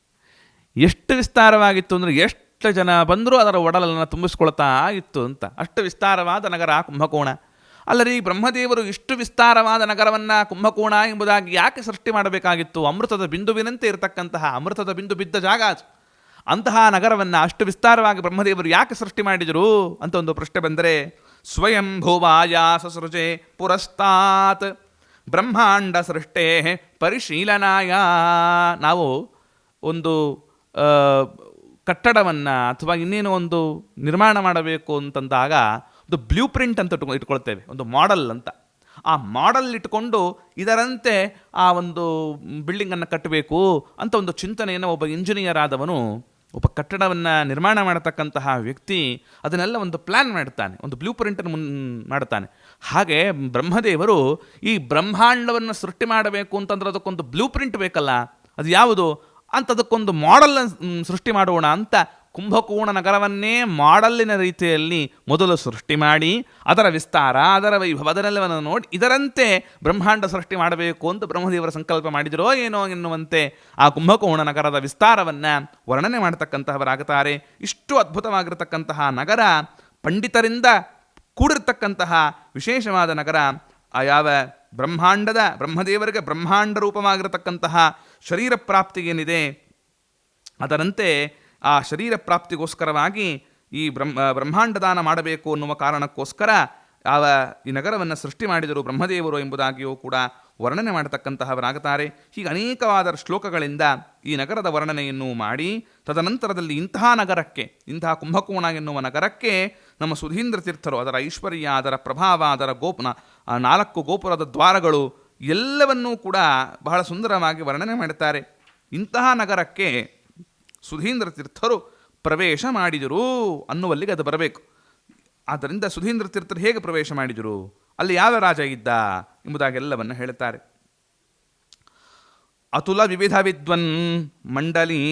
ಎಷ್ಟು ವಿಸ್ತಾರವಾಗಿತ್ತು ಅಂದರೆ ಎಷ್ಟು ಜನ ಬಂದರೂ ಅದರ ಒಡಲನ್ನು ತುಂಬಿಸ್ಕೊಳ್ತಾ ಇತ್ತು ಅಂತ. ಅಷ್ಟು ವಿಸ್ತಾರವಾದ ನಗರ ಕುಂಭಕೋಣ. ಅಲ್ಲರಿ ಬ್ರಹ್ಮದೇವರು ಇಷ್ಟು ವಿಸ್ತಾರವಾದ ನಗರವನ್ನು ಕುಂಭಕೋಣ ಎಂಬುದಾಗಿ ಯಾಕೆ ಸೃಷ್ಟಿ ಮಾಡಬೇಕಾಗಿತ್ತು? ಅಮೃತದ ಬಿಂದುವಿನಂತೆ ಇರತಕ್ಕಂತಹ ಅಮೃತದ ಬಿಂದು ಬಿದ್ದ ಜಾಗ ಅದು. ಅಂತಹ ನಗರವನ್ನು ಅಷ್ಟು ವಿಸ್ತಾರವಾಗಿ ಬ್ರಹ್ಮದೇವರು ಯಾಕೆ ಸೃಷ್ಟಿ ಮಾಡಿದರು ಅಂತ ಒಂದು ಪ್ರಶ್ನೆ ಬಂದರೆ ಸ್ವಯಂ ಭೂವಾಯ ಸಸೃಜೆ ಪುರಸ್ತಾತ್ ಬ್ರಹ್ಮಾಂಡ ಸೃಷ್ಟೇ ಪರಿಶೀಲನಾಯ. ನಾವು ಒಂದು ಕಟ್ಟಡವನ್ನು ಅಥವಾ ಇನ್ನೇನು ಒಂದು ನಿರ್ಮಾಣ ಮಾಡಬೇಕು ಅಂತಂದಾಗ ಒಂದು ಬ್ಲೂ ಪ್ರಿಂಟ್ ಅಂತ ಇಟ್ಕೊ- ಇಟ್ಕೊಳ್ತೇವೆ, ಒಂದು ಮಾಡೆಲ್ ಅಂತ. ಆ ಮಾಡೆಲ್ ಇಟ್ಕೊಂಡು ಇದರಂತೆ ಆ ಒಂದು ಬಿಲ್ಡಿಂಗನ್ನು ಕಟ್ಟಬೇಕು ಅಂತ ಒಂದು ಚಿಂತನೆಯನ್ನು ಒಬ್ಬ ಇಂಜಿನಿಯರ್ ಆದವನು, ಒಬ್ಬ ಕಟ್ಟಡವನ್ನು ನಿರ್ಮಾಣ ಮಾಡತಕ್ಕಂತಹ ವ್ಯಕ್ತಿ ಅದನ್ನೆಲ್ಲ ಒಂದು ಪ್ಲ್ಯಾನ್ ಮಾಡ್ತಾನೆ, ಒಂದು ಬ್ಲೂ ಪ್ರಿಂಟನ್ನು ಮುನ್ ಮಾಡ್ತಾನೆ. ಹಾಗೆ ಬ್ರಹ್ಮದೇವರು ಈ ಬ್ರಹ್ಮಾಂಡವನ್ನು ಸೃಷ್ಟಿ ಮಾಡಬೇಕು ಅಂತಂದ್ರೆ ಅದಕ್ಕೊಂದು ಬ್ಲೂ ಪ್ರಿಂಟ್ ಬೇಕಲ್ಲ, ಅದು ಯಾವುದು? ಅಂತ ಮಾಡಲ್ ಸೃಷ್ಟಿ ಮಾಡೋಣ ಅಂತ ಕುಂಭಕೋಣ ನಗರವನ್ನೇ ಮಾಡಲ್ಲಿನ ರೀತಿಯಲ್ಲಿ ಮೊದಲು ಸೃಷ್ಟಿ ಮಾಡಿ, ಅದರ ವಿಸ್ತಾರ, ಅದರ ವೈಭವ ಅದನ್ನೆಲ್ಲವನ್ನು ನೋಡಿ, ಇದರಂತೆ ಬ್ರಹ್ಮಾಂಡ ಸೃಷ್ಟಿ ಮಾಡಬೇಕು ಅಂತ ಬ್ರಹ್ಮದೇವರ ಸಂಕಲ್ಪ ಮಾಡಿದರೋ ಏನೋ ಎನ್ನುವಂತೆ ಆ ಕುಂಭಕೋಣ ನಗರದ ವಿಸ್ತಾರವನ್ನು ವರ್ಣನೆ ಮಾಡತಕ್ಕಂತಹವರಾಗುತ್ತಾರೆ. ಇಷ್ಟು ಅದ್ಭುತವಾಗಿರತಕ್ಕಂತಹ ನಗರ, ಪಂಡಿತರಿಂದ ಕೂಡಿರ್ತಕ್ಕಂತಹ ವಿಶೇಷವಾದ ನಗರ, ಆ ಯಾವ ಬ್ರಹ್ಮಾಂಡದ, ಬ್ರಹ್ಮದೇವರಿಗೆ ಬ್ರಹ್ಮಾಂಡ ರೂಪವಾಗಿರತಕ್ಕಂತಹ ಶರೀರ ಪ್ರಾಪ್ತಿಗೇನಿದೆ ಅದರಂತೆ ಆ ಶರೀರ ಪ್ರಾಪ್ತಿಗೋಸ್ಕರವಾಗಿ ಈ ಬ್ರಹ್ಮ ಬ್ರಹ್ಮಾಂಡ ದಾನ ಮಾಡಬೇಕು ಅನ್ನುವ ಕಾರಣಕ್ಕೋಸ್ಕರ ಯಾವ ಈ ನಗರವನ್ನು ಸೃಷ್ಟಿ ಮಾಡಿದರು ಬ್ರಹ್ಮದೇವರು ಎಂಬುದಾಗಿಯೂ ಕೂಡ ವರ್ಣನೆ ಮಾಡತಕ್ಕಂತಹವರಾಗುತ್ತಾರೆ. ಹೀಗೆ ಅನೇಕವಾದ ಶ್ಲೋಕಗಳಿಂದ ಈ ನಗರದ ವರ್ಣನೆಯನ್ನು ಮಾಡಿ, ತದನಂತರದಲ್ಲಿ ಇಂತಹ ನಗರಕ್ಕೆ, ಇಂತಹ ಕುಂಭಕೋಣ ಎನ್ನುವ ನಗರಕ್ಕೆ ನಮ್ಮ ಸುಧೀಂದ್ರ ತೀರ್ಥರು ಅದರ ಐಶ್ವರ್ಯ, ಅದರ ಪ್ರಭಾವ, ಅದರ ಗೋಪನ ನಾಲ್ಕು ಗೋಪುರದ ದ್ವಾರಗಳು ಎಲ್ಲವನ್ನೂ ಕೂಡ ಬಹಳ ಸುಂದರವಾಗಿ ವರ್ಣನೆ ಮಾಡುತ್ತಾರೆ. ಇಂತಹ ನಗರಕ್ಕೆ ಸುಧೀಂದ್ರ ತೀರ್ಥರು ಪ್ರವೇಶ ಮಾಡಿದರು ಅನ್ನುವಲ್ಲಿಗೆ ಅದು ಬರಬೇಕು. ಆದ್ದರಿಂದ ಸುಧೀಂದ್ರ ತೀರ್ಥರು ಹೇಗೆ ಪ್ರವೇಶ ಮಾಡಿದರು? ಅಲ್ಲಿ ಯಾವ ರಾಜ ಇದ್ದ ಎಂಬುದಾಗೆಲ್ಲವನ್ನು ಹೇಳುತ್ತಾರೆ. ಅತುಲ ವಿವಿಧ ವಿದ್ವನ್ ಮಂಡಲಿ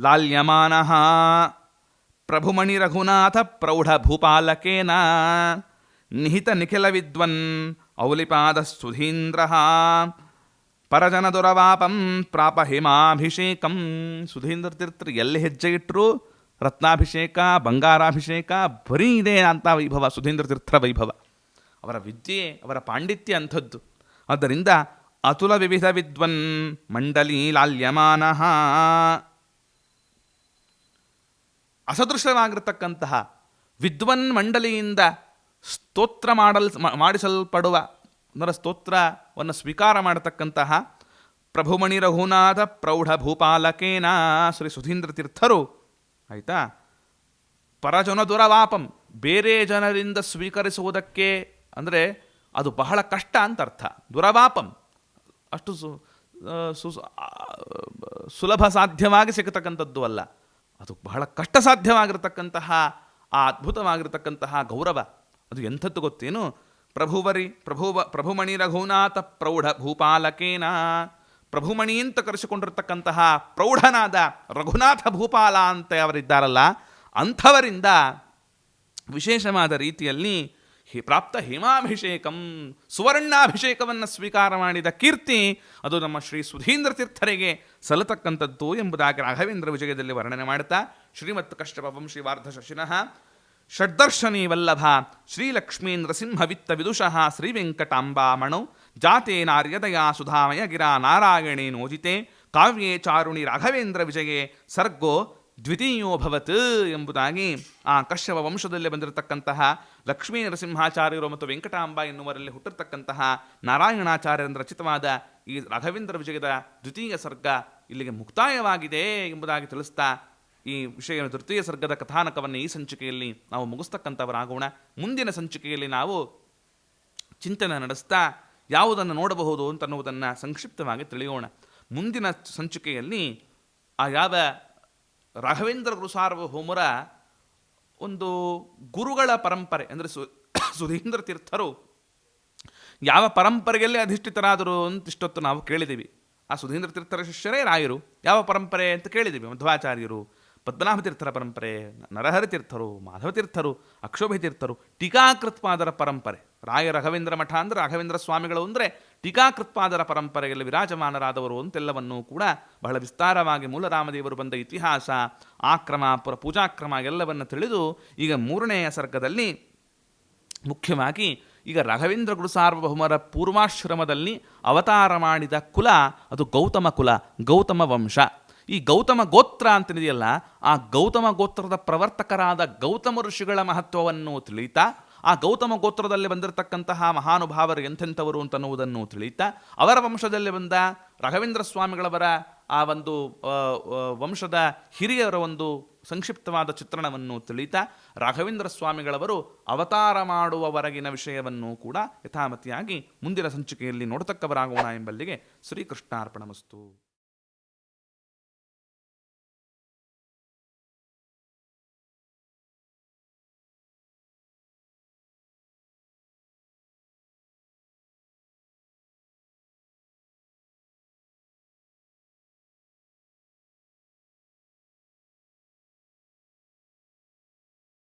ಲಾಲ್ಯಮಾನ ಪ್ರಭುಮಣಿ ರಘುನಾಥ ಪ್ರೌಢ ಭೂಪಾಲಕೇನ ನಿಹಿತ ನಿಖಿಲ ವಿದ್ವನ್ ಔಲಿಪಾದ ಸುಧೀಂದ್ರ ಪರಜನ ದುರವಾಪಂ ಪ್ರಾಪ ಹಿಮಾಭಿಷೇಕಂ. ಸುಧೀಂದ್ರ ತೀರ್ಥರು ಎಲ್ಲಿ ಹೆಜ್ಜೆ ಇಟ್ಟರು ರತ್ನಾಭಿಷೇಕ, ಬಂಗಾರಾಭಿಷೇಕ, ಬರೀ ಇದೆ ಅಂತ ವೈಭವ, ಸುಧೀಂದ್ರ ತೀರ್ಥರ ವೈಭವ. ಅವರ ವಿದ್ಯೆ, ಅವರ ಪಾಂಡಿತ್ಯ ಅಂಥದ್ದು. ಆದ್ದರಿಂದ ಅತುಲ ವಿವಿಧ ವಿದ್ವನ್ ಮಂಡಲಿ ಲಾಲ್ಯಮಾನ. ಅಸದೃಶವಾಗಿರತಕ್ಕಂತಹ ವಿದ್ವನ್ ಮಂಡಲಿಯಿಂದ ಸ್ತೋತ್ರ ಮಾಡಲ್ ಮಾಡಿಸಲ್ಪಡುವ, ಅಂದರೆ ಸ್ತೋತ್ರವನ್ನು ಸ್ವೀಕಾರ ಮಾಡತಕ್ಕಂತಹ ಪ್ರಭುಮಣಿ ರಘುನಾಥ ಪ್ರೌಢ ಭೂಪಾಲಕೇನ ಶ್ರೀ ಸುಧೀಂದ್ರ ತೀರ್ಥರು, ಆಯಿತಾ? ಪರಜನ ದುರವಾಪಂ, ಬೇರೆ ಜನರಿಂದ ಸ್ವೀಕರಿಸುವುದಕ್ಕೆ, ಅಂದರೆ ಅದು ಬಹಳ ಕಷ್ಟ ಅಂತ ಅರ್ಥ. ದುರವಾಪಂ, ಅಷ್ಟು ಸು ಸುಲಭ ಸಾಧ್ಯವಾಗಿ ಸಿಗತಕ್ಕಂಥದ್ದು ಅಲ್ಲ. ಅದು ಬಹಳ ಕಷ್ಟ ಸಾಧ್ಯವಾಗಿರತಕ್ಕಂತಹ, ಆ ಅದ್ಭುತವಾಗಿರತಕ್ಕಂತಹ ಗೌರವ. ಅದು ಎಂಥದ್ದು ಗೊತ್ತೇನು? ಪ್ರಭುವರಿ, ಪ್ರಭುವ, ಪ್ರಭುಮಣಿ ರಘುನಾಥ ಪ್ರೌಢ ಭೂಪಾಲಕೇನ? ಪ್ರಭುಮಣಿ ಅಂತ ಕರೆಸಿಕೊಂಡಿರ್ತಕ್ಕಂತಹ ಪ್ರೌಢನಾದ ರಘುನಾಥ ಭೂಪಾಲ ಅಂತ ಅವರಿದ್ದಾರಲ್ಲ, ಅಂಥವರಿಂದ ವಿಶೇಷವಾದ ರೀತಿಯಲ್ಲಿ ಹಿ ಪ್ರಾಪ್ತ ಹಿಮಾಭಿಷೇಕಂ, ಸುವರ್ಣಾಭಿಷೇಕವನ್ನು ಸ್ವೀಕಾರ ಮಾಡಿದ ಕೀರ್ತಿ, ಅದು ನಮ್ಮ ಶ್ರೀ ಸುಧೀಂದ್ರ ತೀರ್ಥರಿಗೆ ಸಲ್ಲತಕ್ಕಂಥದ್ದು ಎಂಬುದಾಗಿ ರಾಘವೇಂದ್ರ ವಿಜಯದಲ್ಲಿ ವರ್ಣನೆ ಮಾಡುತ್ತಾ ಶ್ರೀಮತ್ ಕಷ್ಟಪಂ ಶ್ರೀ ವಾರ್ಧ ಶಶಿನಃ ಷಡ್ದರ್ಶನಿ ವಲ್ಲಭ ಶ್ರೀಲಕ್ಷ್ಮೀ ನೃಸಿಂಹವಿತ್ತ ವಿತ್ತ ವಿದುಷಃ ಶ್ರೀವೆಂಕಟಾಂಬಾಮಣೌ. ಜಾತೆ ನಾರ್ಯದಯ ಸುಧಾಮಯ ಗಿರಾ ನಾರಾಯಣೇ ನೋಜಿತೆ. ಕಾವ್ಯೇ ಚಾರುಣಿ ರಾಘವೇಂದ್ರ ವಿಜಯೇ. ಸರ್ಗೋ ದ್ವಿತೀಯೋಭವತ್ ಎಂಬುದಾಗಿ ಆ ಕಶ್ಯಪ ವಂಶದಲ್ಲಿ ಬಂದಿರತಕ್ಕಂತಹ ಲಕ್ಷ್ಮೀ ನರಸಿಂಹಾಚಾರ್ಯರು ಮತ್ತು ವೆಂಕಟಾಂಬ ಎನ್ನುವರಲ್ಲಿ ಹುಟ್ಟಿರತಕ್ಕಂತಹ ನಾರಾಯಣಾಚಾರ್ಯರಿಂದ ರಚಿತವಾದ ಈ ರಾಘವೇಂದ್ರ ವಿಜಯದ ದ್ವಿತೀಯ ಸರ್ಗ ಇಲ್ಲಿಗೆ ಮುಕ್ತಾಯವಾಗಿದೆ ಎಂಬುದಾಗಿ ತಿಳಿಸ್ತಾ ಈ ವಿಷಯ ತೃತೀಯ ಸರ್ಗದ ಕಥಾನಕವನ್ನು ಈ ಸಂಚಿಕೆಯಲ್ಲಿ ನಾವು ಮುಗಿಸ್ತಕ್ಕಂಥವರಾಗೋಣ. ಮುಂದಿನ ಸಂಚಿಕೆಯಲ್ಲಿ ನಾವು ಚಿಂತನೆ ನಡೆಸ್ತಾ ಯಾವುದನ್ನು ನೋಡಬಹುದು ಅಂತನ್ನುವುದನ್ನು ಸಂಕ್ಷಿಪ್ತವಾಗಿ ತಿಳಿಯೋಣ. ಮುಂದಿನ ಸಂಚಿಕೆಯಲ್ಲಿ ಆ ಯಾವ ರಾಘವೇಂದ್ರ ಗುರು ಸಾರ್ವಭೌಮರ ಒಂದು ಗುರುಗಳ ಪರಂಪರೆ ಅಂದರೆ ಸು, ಸುಧೀಂದ್ರ ತೀರ್ಥರು ಯಾವ ಪರಂಪರೆಯಲ್ಲಿ ಅಧಿಷ್ಠಿತರಾದರು ಅಂತ ಇಷ್ಟೊತ್ತು ನಾವು ಕೇಳಿದ್ದೀವಿ. ಆ ಸುಧೀಂದ್ರ ತೀರ್ಥರ ಶಿಷ್ಯರೇ ರಾಯರು. ಯಾವ ಪರಂಪರೆ ಅಂತ ಕೇಳಿದ್ದೀವಿ. ಮಧ್ವಾಚಾರ್ಯರು ಪದ್ಮನಾಭ ತೀರ್ಥರ ಪರಂಪರೆ ನರಹರಿ ತೀರ್ಥರು ಮಾಧವ ತೀರ್ಥರು ಅಕ್ಷೋಭಿ ತೀರ್ಥರು ಟೀಕಾಕೃತ್ಪಾದರ ಪರಂಪರೆ. ರಾಯ ರಘವೇಂದ್ರ ಮಠ ಅಂದರೆ ರಾಘವೇಂದ್ರ ಸ್ವಾಮಿಗಳು ಅಂದರೆ ಟೀಕಾಕೃತ್ಪಾದರ ಪರಂಪರೆಯಲ್ಲಿ ವಿರಾಜಮಾನರಾದವರು ಅಂತೆಲ್ಲವನ್ನೂ ಕೂಡ ಬಹಳ ವಿಸ್ತಾರವಾಗಿ ಮೂಲರಾಮದೇವರು ಬಂದ ಇತಿಹಾಸ, ಆಕ್ರಮ, ಪುರ ಪೂಜಾಕ್ರಮ ಎಲ್ಲವನ್ನು ತಿಳಿದು ಈಗ ಮೂರನೆಯ ಸರ್ಗದಲ್ಲಿ ಮುಖ್ಯವಾಗಿ ಈಗ ರಾಘವೇಂದ್ರ ಗುರು ಸಾರ್ವಭೌಮರ ಪೂರ್ವಾಶ್ರಮದಲ್ಲಿ ಅವತಾರ ಮಾಡಿದ ಕುಲ ಅದು ಗೌತಮ ಕುಲ, ಗೌತಮ ವಂಶ. ಈ ಗೌತಮ ಗೋತ್ರ ಅಂತನಿದೆಯಲ್ಲ, ಆ ಗೌತಮ ಗೋತ್ರದ ಪ್ರವರ್ತಕರಾದ ಗೌತಮ ಋಷಿಗಳ ಮಹತ್ವವನ್ನು ತಿಳಿತಾ ಆ ಗೌತಮ ಗೋತ್ರದಲ್ಲಿ ಬಂದಿರತಕ್ಕಂತಹ ಮಹಾನುಭಾವರು ಎಂಥೆಂಥವರು ಅಂತನ್ನುವುದನ್ನು ತಿಳಿತಾ ಅವರ ವಂಶದಲ್ಲಿ ಬಂದ ರಾಘವೇಂದ್ರ ಸ್ವಾಮಿಗಳವರ ಆ ಒಂದು ವಂಶದ ಹಿರಿಯರ ಒಂದು ಸಂಕ್ಷಿಪ್ತವಾದ ಚಿತ್ರಣವನ್ನು ತಿಳಿತಾ ರಾಘವೇಂದ್ರ ಸ್ವಾಮಿಗಳವರು ಅವತಾರ ಮಾಡುವವರೆಗಿನ ವಿಷಯವನ್ನು ಕೂಡ ಯಥಾಮತಿಯಾಗಿ ಮುಂದಿನ ಸಂಚಿಕೆಯಲ್ಲಿ ನೋಡತಕ್ಕವರಾಗೋಣ ಎಂಬಲ್ಲಿಗೆ ಶ್ರೀಕೃಷ್ಣಾರ್ಪಣಮಸ್ತು.